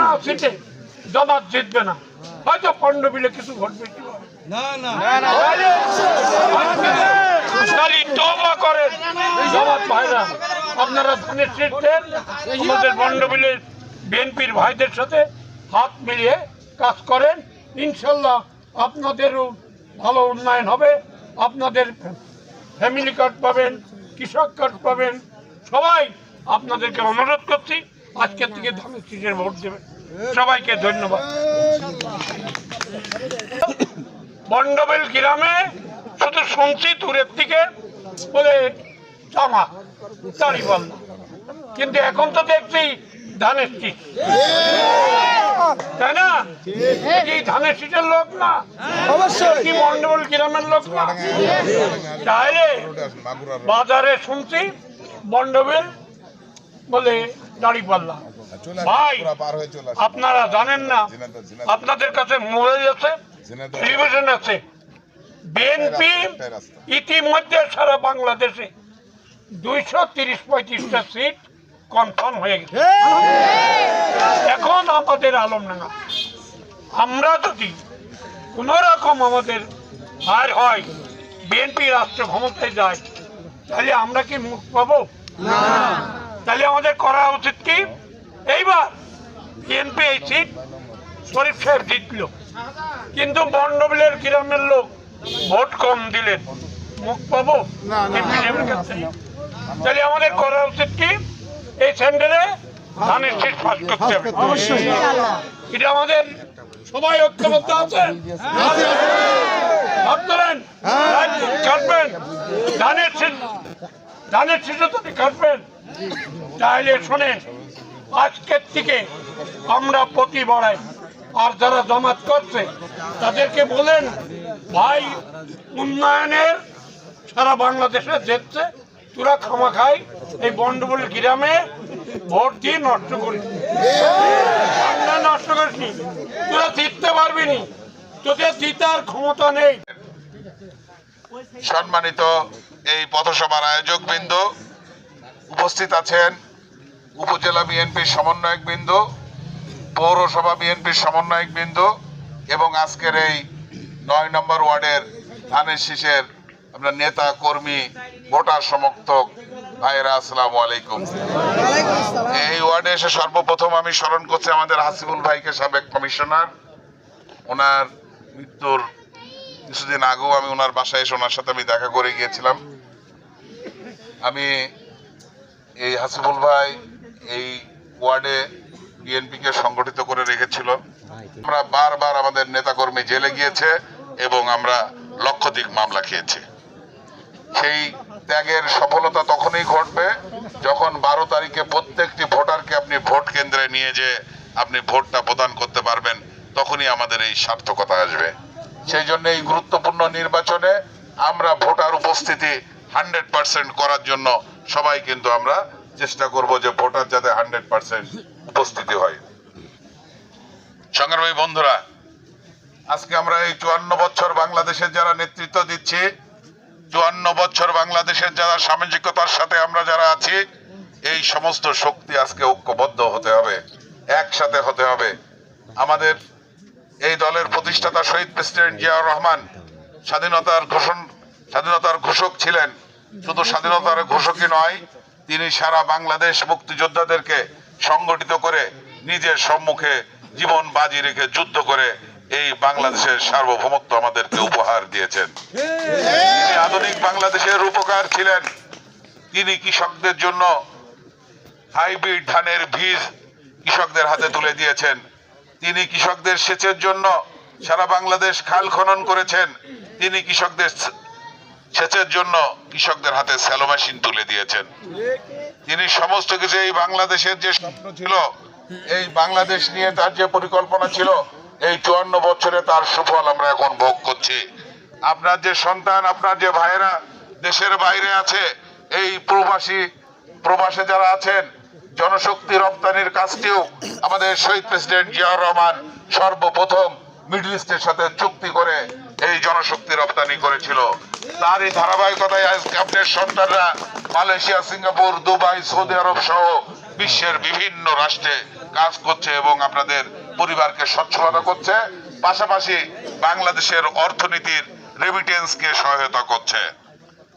না সিটে জামাত জিতবে না। হয়তো পণ্ডবিলে কিছু ঘটবে। করেন। জামাত ভাইরা আপনারা ধানের সিট দেন আমাদের পণ্ডবিলের বিএনপির ভাইদের সাথে হাত মিলিয়ে কাজ করেন। ইনশাল্লাহ আপনাদেরও ভালো উন্নয়ন হবে। আপনাদের ফ্যামিলি কার্ড পাবেন কৃষক কার্ড পাবেন। সবাই আপনাদেরকে অনুরোধ করছি। আজকের থেকে ধানের শীষের ভোট দেবেন সবাইকে ধন্যবাদ। বন্ডবেল গ্রামে শুধু শুনছি দূরের থেকে বলে জামা দাড়ি পাল্লা কিন্তু এখন তো দেখছি ধানের শীষ তাই না? কি ধানের শীষের লোক না? অবশ্যই। কি মন্ডল গ্রামের লোক না? তাহলে বাজারে শুনছি বন্ডবেল বলে দাড়ি পাল্লা ভাই আপনারা জানেন না আপনাদের কাছে মোবাইল আছে টেলিভিশন আছে। বিএনপি ইতিমধ্যে সারা বাংলাদেশে দুইশো তিরিশ পঁয়ত্রিশটা সিট কনফার্ম হয়ে গেছে। এখন আমাদের আলম আলমডাঙ্গা আমরা যদি কোন রকম আমাদের হার হয় বিএনপি রাষ্ট্র ক্ষমতায় যায় তাহলে আমরা কি মুখ পাবো? তাহলে আমাদের করা উচিত কি? এইবার বিএনপি এই সিট শরীফ সাহেব জিতল। কিন্তু বন্ডবিলের গ্রামের লোক ভোট কম দিলেন। মুখ পাবো? তাহলে আমাদের করা উচিত কি? এই সেন্টারে ধানের সিট পাস করতে হবে। এটা আমাদের সবাই ঐক্যবদ্ধ আছে? হাত কাটবেন। ধানের সিট ধানের সিটে তো কাটবেন। তাহলে আজকের থেকে আমরা প্রতি বাড়াই। আর যারা জমাত করছে, তাদেরকে বলেন, ভাই, উন্নয়নের সারা বাংলাদেশে দেখছে তোরা ক্ষমা খাই এই বন্ডবুল গ্রামে ভোট দিয়ে নষ্ট করি আমরা নষ্ট করিসনি। তোরা জিততে পারবি নি। তোদের জিতার ক্ষমতা নেই। সম্মানিত এই পথসভার আয়োজক বৃন্দ উপস্থিত আছেন উপজেলা বিএনপির সমন্বয়ক বৃন্দ, পৌরসভা বিএনপির সমন্বয়ক বৃন্দ এবং আজকের এই নয় নম্বর ওয়ার্ডের ধানের শীষের আপনার নেতা, কর্মী, ভোটার সমর্থক ভাইরা আসসালামু আলাইকুম। এই ওয়ার্ডে এসে সর্বপ্রথম আমি স্মরণ করছি আমাদের হাসিবুল ভাইকে, সাবেক কমিশনার। ওনার মৃত্যুর কিছুদিন আগেও আমি ওনার বাসায় এসে ওনার সাথে আমি দেখা করে গিয়েছিলাম। আমি এই হাসিবুল ভাই এই ওয়ার্ডে বিএনপিকে সংগঠিত করে রেখেছিল। আমরা বারবার আমাদের নেতাকর্মী জেলে গিয়েছে এবং আমরা লক্ষাধিক মামলা খেয়েছি। সেই ত্যাগের সফলতা তখনই ঘটবে যখন বারো তারিখে প্রত্যেকটি ভোটারকে আপনি ভোট কেন্দ্রে নিয়ে যে আপনি ভোটটা প্রদান করতে পারবেন, তখনই আমাদের এই সার্থকতা আসবে। সেই জন্য এই গুরুত্বপূর্ণ নির্বাচনে আমরা ভোটার উপস্থিতি হান্ড্রেড পার্সেন্ট করার জন্য সবাই কিন্তু আমরা চেষ্টা করব যে ভোটার যাতে হান্ড্রেড পার্সেন্ট উপস্থিতি হয়। সংগ্রামী বন্ধুরা, আজকে আমরা এই চুয়ান্ন বছর বাংলাদেশের যারা নেতৃত্ব দিচ্ছি, চুয়ান্ন বছর বাংলাদেশের যারা সামাজিকতার সাথে আমরা যারা আছি, এই সমস্ত শক্তি আজকে ঐক্যবদ্ধ হতে হবে, একসাথে হতে হবে। আমাদের এই দলের প্রতিষ্ঠাতা শহীদ প্রেসিডেন্ট জিয়াউর রহমান স্বাধীনতার ঘোষণ স্বাধীনতার ঘোষক ছিলেন। শুধু স্বাধীনতার ঘোষকই নয়, তিনি সারা বাংলাদেশ মুক্তিযোদ্ধাদেরকে সংগঠিত করে নিজের সম্মুখে জীবন বাজি রেখে যুদ্ধ করে এই বাংলাদেশের সার্বভৌমত্ব আমাদেরকে উপহার দিয়েছেন। আধুনিক বাংলাদেশের উপকার ছিলেন। তিনি কৃষকদের জন্য হাইব্রিড ধানের বীজ কৃষকদের হাতে তুলে দিয়েছেন। তিনি কৃষকদের সেচের জন্য সারা বাংলাদেশ খাল খনন করেছেন। তিনি কৃষকদের সেচের জন্য কৃষকদের হাতে স্যালো মেশিন তুলে দিয়েছেন। তিনি সমস্ত কিছু এই বাংলাদেশের যে স্বপ্ন ছিল, এই বাংলাদেশ নিয়ে তার যে পরিকল্পনা ছিল, এই চুয়ান্ন বছরে তার সুফল আমরা এখন ভোগ করছি। আপনার যে সন্তান, আপনার যে ভাইয়েরা দেশের বাইরে আছে, এই প্রবাসী, প্রবাসে যারা আছেন, জনশক্তি রপ্তানির কাজটিও আমাদের শহীদ প্রেসিডেন্ট জিয়াউর রহমান সর্বপ্রথম মিডল ইস্টের সাথে চুক্তি করে এই জনশক্তি রপ্তানি করেছিল। তার এই ধারাবাহিকতায় আজকে আপনার সন্তানরা Malaysia, Singapore, Dubai, Saudi Arab সহ বিশ্বের বিভিন্ন রাষ্ট্রে কাজ করছে এবং আপনাদের পরিবারকে সচ্ছলতা করছে। পাশাপাশি বাংলাদেশের অর্থনীতির রেমিটেন্সকে সহায়তা করছে।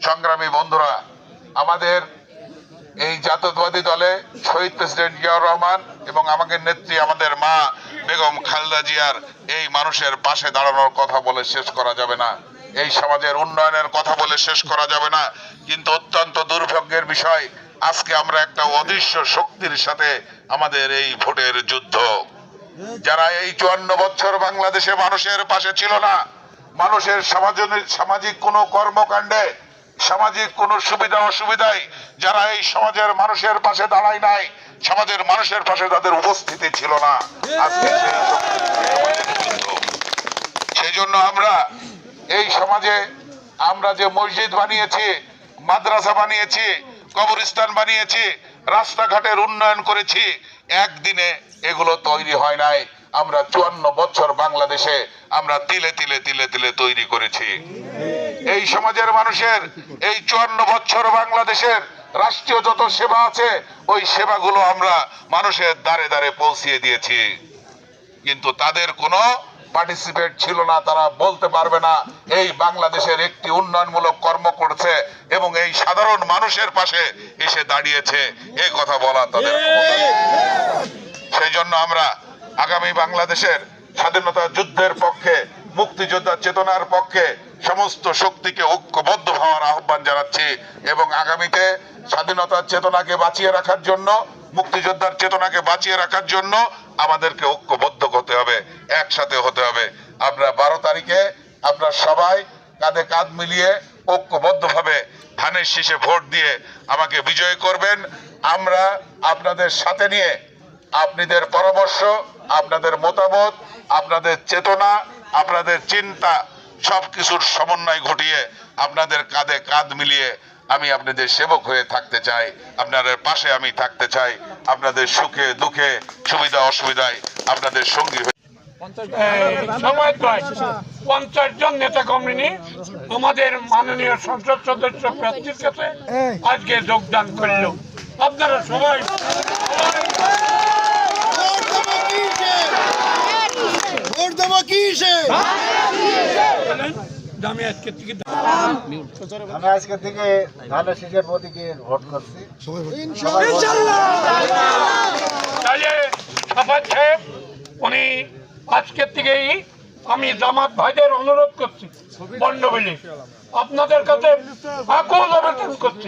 সংগ্রামী বন্ধুরা, আমাদের এই জাতীয়তাবাদী দলে শহীদ প্রেসিডেন্ট জিয়াউর রহমান এবং আমাকে নেত্রী, আমাদের মা বেগম খালদা জিয়ার এই মানুষের পাশে দাঁড়ানোর কথা বলে শেষ করা যাবে না। এই সমাজের উন্নয়নের কথা বলে শেষ করা যাবে না। কিন্তু অত্যন্ত দুর্ভাগ্যের বিষয়, আজকে আমরা একটা অদৃশ্য শক্তির সাথে আমাদের এই ভোটের যুদ্ধ। যারা এই চুয়ান্ন বছর বাংলাদেশে মানুষের পাশে ছিল না, মানুষের সমাজ- সামাজিক কোনো কর্মকাণ্ডে, সামাজিক কোনো সুবিধা অসুবিধায় যারা এই সমাজের মানুষের পাশে দাঁড়ায় নাই সমাজের মানুষের পাশে তাদের উপস্থিতি ছিল না। আজকে সেই জন্য আমরা এই সমাজে আমরা যে মসজিদ বানিয়েছি, মাদ্রাসা বানিয়েছি, কবরস্থান বানিয়েছি, রাস্তাঘাটের উন্নয়ন করেছি, একদিনে এগুলো তৈরি হয় নাই। আমরা চুয়ান্ন বছর বাংলাদেশে আমরা তিলে তিলে তিলে তিলে তৈরি করেছি। এই সমাজের মানুষের এই চুয়ান্ন বছর বাংলাদেশের রাষ্ট্রীয় যত সেবা আছে, ওই সেবাগুলো আমরা মানুষের দ্বারে দ্বারে পৌঁছিয়ে দিয়েছি। কিন্তু তাদের কোনো পার্টিসিপেট ছিল না, তারা বলতে পারবে না, এই বাংলাদেশের একটি উন্নয়নমূলক কর্ম করছে এবং এই সাধারণ মানুষের পাশে এসে দাঁড়িয়েছে। এ কথা বলা তাদের সেই জন্য আমরা আগামী বাংলাদেশের স্বাধীনতা যুদ্ধের পক্ষে মুক্তিযোদ্ধার চেতনার পক্ষে সমস্ত শক্তিকে ঐক্যবদ্ধ হওয়ার আহ্বান জানাচ্ছি এবং আগামীতে স্বাধীনতার চেতনাকে বাঁচিয়ে রাখার জন্য, মুক্তিযোদ্ধার চেতনাকে বাঁচিয়ে রাখার জন্য আমাদেরকে ঐক্যবদ্ধ হতে হবে, একসাথে হতে হবে। আমরা বারো তারিখে আপনার সবাই কাঁধে কাঁধ মিলিয়ে ঐক্যবদ্ধভাবে ধানের শীষে ভোট দিয়ে আমাকে বিজয় করবেন। আমরা আপনাদের সাথে নিয়ে আপনাদের পরামর্শ, আপনাদের মতামত, আপনাদের চেতনা, আপনাদের চিন্তা সবকিছুর সমন্বয় ঘটিয়ে আপনাদের কাঁধে কাঁধ মিলিয়ে আমি আপনাদের সেবক হয়ে থাকতে চাই। আপনাদের পাশে আমি থাকতে চাই। আপনাদের সুখে দুঃখে সুবিধা অসুবিধায় আপনাদের সঙ্গী হয়ে পঞ্চাশ জন নেতা কর্মী আমাদের মাননীয় সংসদ সদস্য প্রার্থীর কাছে আজকে যোগদান করল। আপনারা সবাই ভোট দেবো কিসে দামি আজকে থেকে আমি ধানের শীষের প্রতীকে ভোট করছি। উনি আজকের থেকেই আমি জামাত ভাইদের অনুরোধ করছি বন্ডবিলি আপনাদের কাছে আকুল আবেদন করছি।